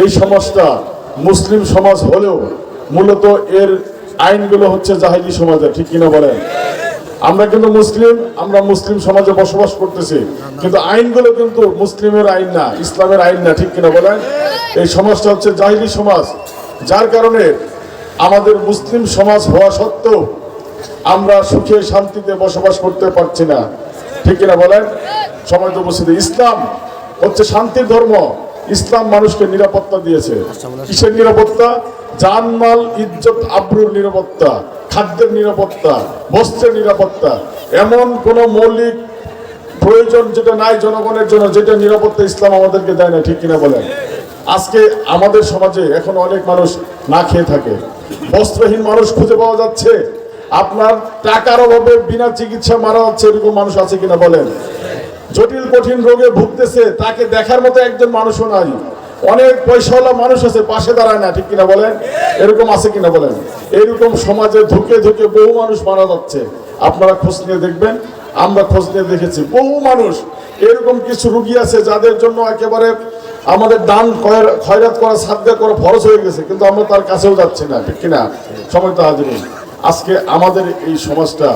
এই সমাজটা মুসলিম সমাজ হলেও মূলত এর আইনগুলো হচ্ছে জাহিলি সমাজের, ঠিক কিনা বলেন? আমরা কিন্তু মুসলিম, আমরা মুসলিম সমাজে বসবাস করতেছি, কিন্তু আইনগুলো কিন্তু মুসলিমের আইন না, ইসলামের আইন না, ঠিক কিনা বলেন? এই সমাজটা হচ্ছে জাহিলি সমাজ, যার কারণে আমাদের মুসলিম সমাজ হওয়া সত্ত্বেও আমরা সুখে শান্তিতে বসবাস করতে পারছি না, ঠিক কিনা বলেন? সময় তো ইসলাম হচ্ছে শান্তির ধর্ম ইসলাম মানুষকে নিরাপত্তা দিয়েছে। কিসের নিরাপত্তা? জানমাল, ইজ্জত, আব্রুর নিরাপত্তা, খাদ্যের নিরাপত্তা, বস্ত্রের নিরাপত্তা। এমন কোন মৌলিক প্রয়োজন যেটা নাই জনগণের জন্য, যেটা নিরাপত্তা ইসলাম আমাদেরকে দেয় না, ঠিক কিনা বলেন? আজকে আমাদের সমাজে এখন অনেক মানুষ না খেয়ে থাকে। বস্ত্রহীন মানুষ খুঁজে পাওয়া যাচ্ছে। আপনার টাকার অভাবে বিনা চিকিৎসা মারা যাচ্ছে, এরকম মানুষ আছে কিনা বলেন? জটিল, কঠিন রোগে ভুগতেছে, তাকে দেখার মতো একজন মানুষও নাই। অনেক পয়সাওয়ালা মানুষ আছে, পাশে দাঁড়ায় না, ঠিক কিনা বলেন? এরকম আছে কিনা বলেন? এরকম সমাজে ধুকে ধুকে বহু মানুষ মারা যাচ্ছে। আপনারা খোঁজ নিয়ে দেখবেন, আমরা খোঁজ নিয়ে দেখেছি। বহু মানুষ, এরকম কিছু রুগী আছে, যাদের জন্য একেবারে আমাদের দান খয়রাত করা সাধ্য করা ফরজ হয়ে গেছে, কিন্তু আমরা তার কাছেও যাচ্ছি না, ঠিক কিনা? সময় তো আজকে আমাদের এই সমাজটা,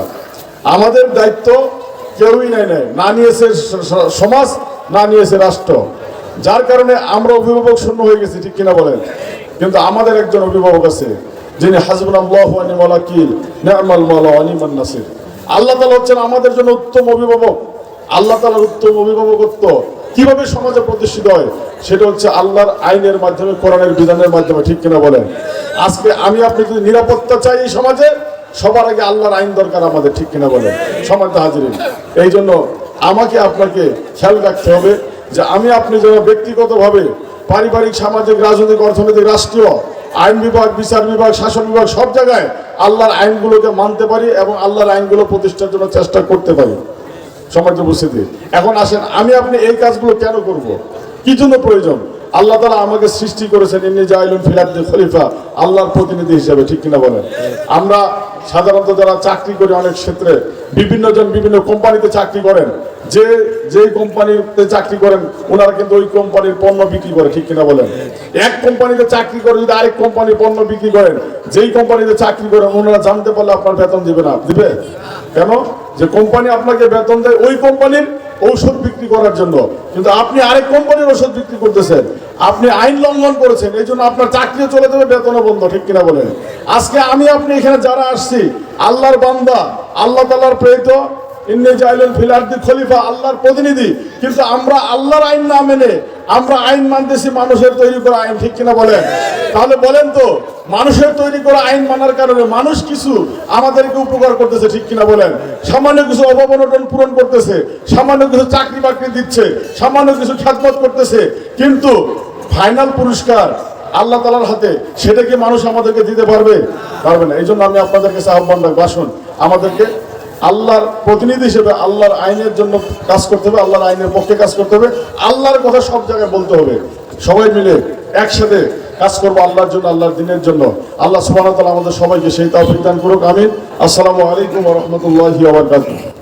আমাদের দায়িত্ব কেউই নাই নাই। না নিয়েছে সমাজ, না নিয়েছে রাষ্ট্র। যার কারণে আমরা অভিভাবক শূন্য হয়ে গেছি, ঠিক কিনা বলেন? কিন্তু আমাদের একজন অভিভাবক আছে, যিনি হাজবুল আল্লাহিল নেমাল মালা অনিমান নাসির। আল্লাহ তালা হচ্ছেন আমাদের জন্য উত্তম অভিভাবক। আল্লাহ তালার উত্তম অভিভাবকত্ব কীভাবে সমাজে প্রতিষ্ঠিত হয়, সেটা হচ্ছে আল্লাহর আইনের মাধ্যমে, কোরআনের বিধানের মাধ্যমে, ঠিক কিনা বলেন? আজকে আমি আপনি যদি নিরাপত্তা চাই এই সমাজে সবার আগে আল্লাহর আইন দরকার আমাদের, ঠিক কিনা বলেন? সমাজ হাজির এই জন্য আমাকে আপনাকে খেয়াল রাখতে হবে যে আমি আপনি যেন ব্যক্তিগতভাবে পারিবারিক, সামাজিক, রাজনৈতিক, অর্থনৈতিক, রাষ্ট্রীয়, আইন বিভাগ, বিচার বিভাগ, শাসন বিভাগ, সব জায়গায় আল্লাহর আইনগুলোকে মানতে পারি এবং আল্লাহর আইনগুলো প্রতিষ্ঠার জন্য চেষ্টা করতে পারি। সমাজে উপস্থিতি, এখন আসেন, আমি আপনি এই কাজগুলো কেন করব? কি জন্য প্রয়োজন? আল্লাহ তালা আমাকে সৃষ্টি করেছেন, ইন্নি জাইলুন ফিলাদ্দি খলিফা, আল্লাহর প্রতিনিধি হিসাবে, ঠিক কিনা বলেন? আমরা সাধারণত যারা চাকরি করে অনেক ক্ষেত্রে বিভিন্ন জন বিভিন্ন কোম্পানিতে চাকরি করেন, যে যে কোম্পানিতে চাকরি করেন, ওনারা কিন্তু ওই কোম্পানির পণ্য বিক্রি করে, ঠিক কিনা বলেন? এক কোম্পানিতে চাকরি করে যদি আরেক কোম্পানির পণ্য বিক্রি করেন, যেই কোম্পানিতে চাকরি করেন, ওনারা জানতে পারলে আপনার বেতন দিবে না, দিবে? কেন? যে কোম্পানি আপনাকে বেতন দেয়, ওই কোম্পানির ঔষধ বিক্রি করার জন্য। কিন্তু আপনি আরেক কোম্পানির ওষুধ বিক্রি করতেছেন। আপনি আইন লঙ্ঘন করেছেন, এই জন্য আপনার চাকরিও চলে যাবে, বেতনও বন্ধ, ঠিক কিনা বলেন? আজকে আমি আপনি এখানে যারা আসছি, আল্লাহর বান্দা, আল্লাহ তাল্লাহর প্রেরিত খলিফা, আল্লাহর প্রতিনিধি। কিন্তু আমরা আল্লাহর আইন না মেনে আমরা আইন মানতেছি, মানুষের তৈরি করা আইন, ঠিক কিনা বলেন? তাহলে বলেন তো মানুষের তৈরি করা আইন মানার কারণে মানুষ কিছু আমাদেরকে উপকার করতেছে, ঠিক কিনা বলেন? সামান্য কিছু অভাব পূরণ করতেছে, সামান্য কিছু চাকরি বাকরি দিচ্ছে, সামান্য কিছু খ্যাতমত করতেছে, কিন্তু ফাইনাল পুরস্কার আল্লাহ তালার হাতে, সেটা কি মানুষ আমাদেরকে দিতে পারবে? পারবে না। এই জন্য আমি আপনাদের কাছে আহ্বান রাখব, আসুন, আমাদেরকে আল্লাহর প্রতিনিধি হিসেবে আল্লাহর আইনের জন্য কাজ করতে হবে, আল্লাহর আইনের পক্ষে কাজ করতে হবে, আল্লাহর কথা সব জায়গায় বলতে হবে। সবাই মিলে একসাথে কাজ করব আল্লাহর জন্য, আল্লাহর দিনের জন্য। আল্লাহ সুবাহ আমাদের সবাইকে সেই তাও দান করুক, আমিন। আসসালামু আলাইকুম রহমতুল্লাহ